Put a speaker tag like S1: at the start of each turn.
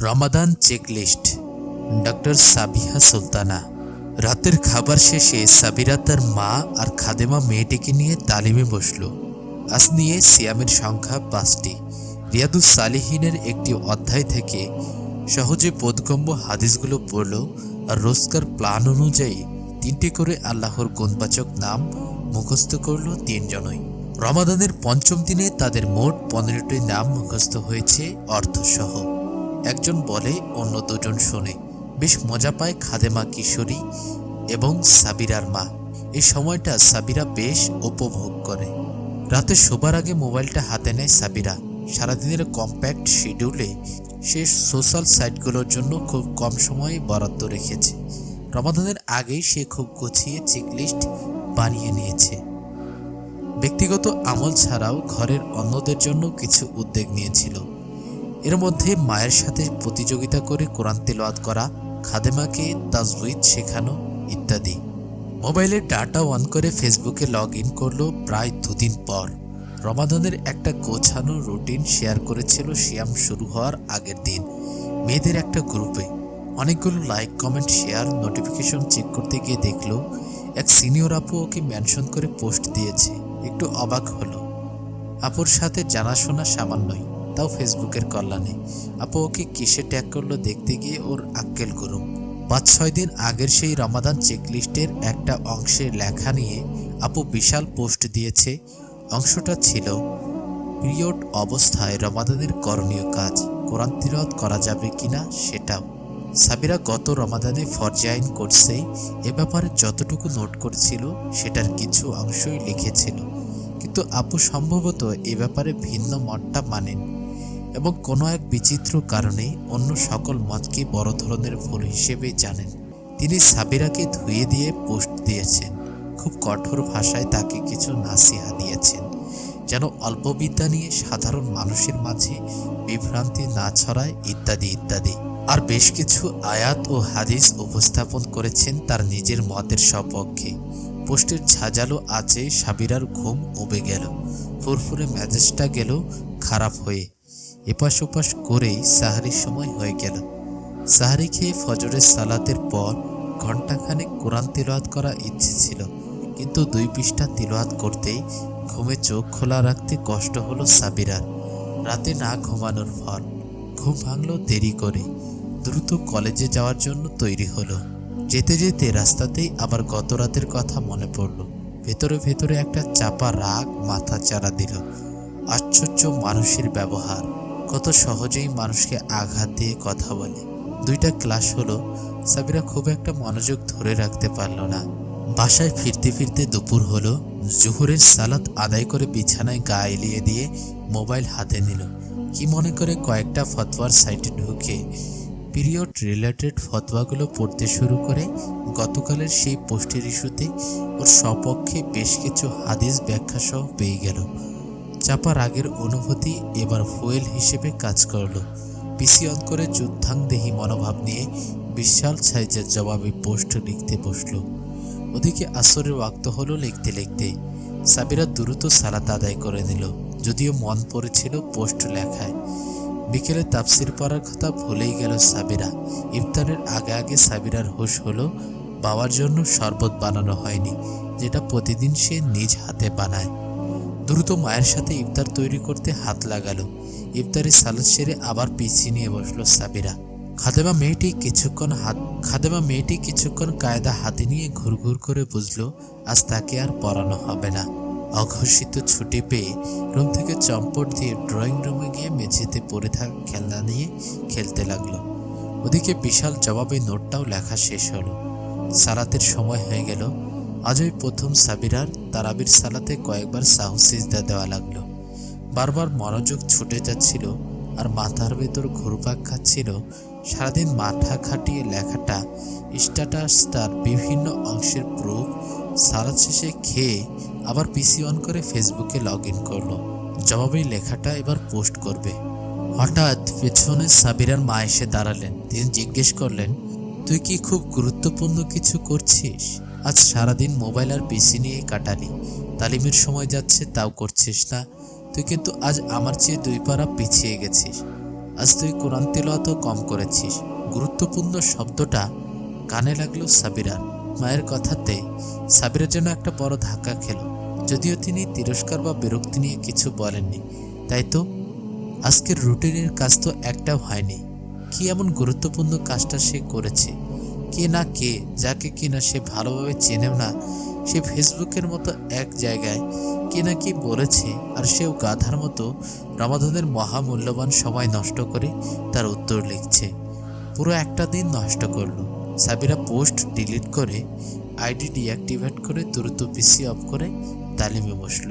S1: রমাদান checklist. Doctor Sabiha Sultana. রাতের খাবার শেষে সাবিরা তার মা আর খাদেমা মেয়েটিকে নিয়ে তালিমে বসল। আজ নিয়ে সিয়ামের সংখ্যা পাঁচটি। রিয়াদুস সালিহিনের একটি অধ্যায় থেকে সহজে বোধগম্য হাদিসগুলো পড়ল আর রোজকার প্ল্যান অনুযায়ী তিনটি করে আল্লাহর গুণবাচক নাম মুখস্থ করল তিনজনই। রমাদানের পঞ্চম দিনে তাদের মোট পনেরোটি নাম মুখস্থ হয়েছে অর্থসহ। একজন বলে, অন্য দুজন শোনে। বেশ মজা পায় খাদেমা কিশোরী এবং সাবিরার মা। এই সময়টা সাবিরা বেশ উপভোগ করে। রাতে শোবার আগে মোবাইলটা হাতে নেয় সাবিরা। সারাদিনের কম্প্যাক্ট শিডিউলে সে সোশ্যাল সাইটগুলোর জন্য খুব কম সময়ে বরাদ্দ রেখেছে। রমাদানের আগেই সে খুব গুছিয়ে চেকলিস্ট বানিয়ে নিয়েছে। ব্যক্তিগত আমল ছাড়াও ঘরের অন্যদের জন্য কিছু উদ্যোগ নিয়েছিল। এর মধ্যে মায়ের সাথে প্রতিযোগিতা করে কোরআন তেলাওয়াত করা, খাদেমাকে তাজউইদ শেখানো ইত্যাদি। মোবাইলের ডাটা অন করে ফেসবুকে লগ ইন করল প্রায় দুদিন পর। রমাদানের একটা গোছানো রুটিন শেয়ার করেছিল শিয়াম শুরু হওয়ার আগের দিন। মেয়েদের একটা গ্রুপে অনেকগুলো like, comment, share, notification check করতে গিয়ে দেখল, এক সিনিয়র আপু ওকে মেনশন করে পোস্ট দিয়েছে। একটু অবাক হলো। আপুর সাথে জানাশোনা সামান্যই। তাও ফেসবুকের কল্যাণে। আপু, ওকে কিসে ট্যাগ করল দেখতে গিয়ে ওর আক্কেল গরম। পাঁচ ছয় দিন আগের সেই রমাদান চেকলিস্টের একটা অংশের লেখা নিয়ে আপু বিশাল পোস্ট দিয়েছে। অংশটা ছিল, পিরিয়ড অবস্থায় রমাদানের করণীয় কাজ কোরআন তিরত করা যাবে কিনা সেটাও সাবিরা গত রমাদানে ফরজাইন কোর্সেই এ ব্যাপারে যতটুকু নোট করেছিল সেটার কিছু অংশই লিখেছিল। কিন্তু আপু সম্ভবত এ ব্যাপারে ভিন্ন মতটা মানেন। এবং কোনো এক বিচিত্র কারণে অন্য সকল মতকে বড় ধরনের ভুল হিসেবে জানেন। তিনি সাবিরাকে ধুয়ে দিয়ে পোস্ট দিয়েছেন। খুব কঠোর ভাষায় তাকে কিছু নাসিহা দিয়েছেন, যেন অল্পবিদ্যা নিয়ে সাধারণ মানুষের মাঝে বিভ্রান্তি না ছড়ায়, ইত্যাদি ইত্যাদি। আর বেশ কিছু আয়াত ও হাদিস উপস্থাপন করেছেন তার নিজের মতের সপক্ষে। পোস্টের ঝাঁঝালো আছে সাবিরার ঘুম উবে গেল, ফুরফুরে মেজাজটা গেল খারাপ হয়ে। এপাশ ওপাশ করেই সাহারির সময় হয়ে গেল। সাহারি খেয়ে ফজরের সালাতের পর ঘণ্টাখানেক কোরআন তিলওয়াত করা ইচ্ছে ছিল, কিন্তু দুই পৃষ্ঠা তিলওয়াত করতেই ঘুমে চোখ খোলা রাখতে কষ্ট হলো সাবিরার রাতে না ঘুমানোর ফল, ঘুম ভাঙলো দেরি করে। দ্রুত কলেজে যাওয়ার জন্য তৈরি হলো। যেতে যেতে রাস্তাতেই আবার গত রাতের কথা মনে পড়ল। ভেতরে ভেতরে একটা চাপা রাগ মাথা চারা দিল। আশ্চর্য মানুষের ব্যবহার। কত সহজেই মানুষকে আঘাত দিয়ে কথা বলে। দুইটা ক্লাস হলো, সাবিরা খুব একটা মনোযোগ ধরে রাখতে পারল না। বাসায় ফিরতে ফিরতে দুপুর হলো, জোহরের সালাত আদায় করে বিছানায় গা এলিয়ে দিয়ে মোবাইল হাতে নিল। কি মনে করে কয়েকটা ফতোয়ার সাইটে ঢুকে পিরিয়ড রিলেটেড ফতোয়াগুলো পড়তে শুরু করে, গতকালের সেই পোস্টের ইস্যুতে ওর সপক্ষে বেশ কিছু হাদিস ব্যাখ্যা সহ পেয়ে গেল। চাপা রাগের অনুভূতি এবার ফুয়েল হিসেবে কাজ করল। পিসি অন করে যুদ্ধাংদেহী মনোভাব নিয়ে বিশাল সাইজের জবাবে পোস্ট লিখতে বসল। ওদিকে আসরের ওয়াক্ত হলো লিখতে লিখতে। সাবিরা দ্রুত সালাত আদায় করে নিল, যদিও মন পড়েছিল পোস্ট লেখায়। বিকেলে তাফসির পড়ার কথা ভুলেই গেল সাবিরা। ইফতারের আগে আগে সাবিরার হুশ হলো, বাবার জন্য শরবত বানানো হয়নি, যেটা প্রতিদিন সে নিজ হাতে বানায়। দ্রুত মায়ের সাথে ইফতার তৈরি করতে হাত লাগালো। ইফতারের সালাদ সেরে আবার পিছিয়ে নিয়ে বসল সাবিরা। খাদেমা মেয়েটি কিছুক্ষণ হাত খাদেমা মেয়েটি কিছুক্ষণ কায়দা হাতে নিয়ে ঘুরঘুর করে বুঝলো, আজ তাকে আর পড়ানো হবে না। অঘোষিত ছুটি পেয়ে রুম থেকে চম্পট দিয়ে ড্রয়িং রুমে গিয়ে মেঝেতে পড়ে থাকা খেলনা নিয়ে খেলতে লাগল। ওদিকে বিশাল জবাবে নোটটাও লেখা শেষ হলো। সালাতের সময় হয়ে গেল আজই প্রথম সাবিরার তারাবির সালাতে কয়েকবার সাহু সিজদা দেওয়া লাগল। বারবার মনোযোগ ছুটে যাচ্ছিল আর মাথার ভেতর ঘুরপাক খাচ্ছিল। সারাদিন মাথা খাটিয়ে লেখাটা স্ট্যাটাস তার বিভিন্ন অংশের প্রুফ সারা শেষে খেয়ে আবার পিসি অন করে ফেসবুকে লগ ইন করল। জবাবে লেখাটা এবার পোস্ট করবে। হঠাৎ পেছনে সাবিরার মা এসে দাঁড়ালেন। তিনি জিজ্ঞেস করলেন, তুই কি খুব গুরুত্বপূর্ণ কিছু করছিস? আজ সারাদিন মোবাইল আর পিসি নিয়ে কাটালি। তালিমের সময় যাচ্ছে, তাও করছিস না। তুই কিন্তু আজ আমার চেয়ে দুই পারা পিছিয়ে গেছিস। আজ তুই কোরআন তিলাওয়াতও কম করেছিস। গুরুত্বপূর্ণ শব্দটা কানে লাগল সাবিরার। মায়ের কথাতে সাবিরা যেন একটা বড় ধাক্কা খেল। যদিও তিনি তিরস্কার বা বিরক্তি নিয়ে কিছু বলেননি। তাই তো, আজকের রুটিনের কাজ তো একটাও হয়নি। কি এমন গুরুত্বপূর্ণ কাজটা সে করেছে? কে না কে যাকে কিনা সে ভালোভাবে চেনেও না, সে ফেসবুকের মতো এক জায়গায় কে না কি বলেছে আর সেও গাধার মতো রমাদানের মহামূল্যবান সময় নষ্ট করে তার উত্তর লিখছে। পুরো একটা দিন নষ্ট করল। সাবিরা পোস্ট ডিলিট করে আইডি ডিঅ্যাক্টিভেট করে দ্রুত পিসি অফ করে তালিমে বসল।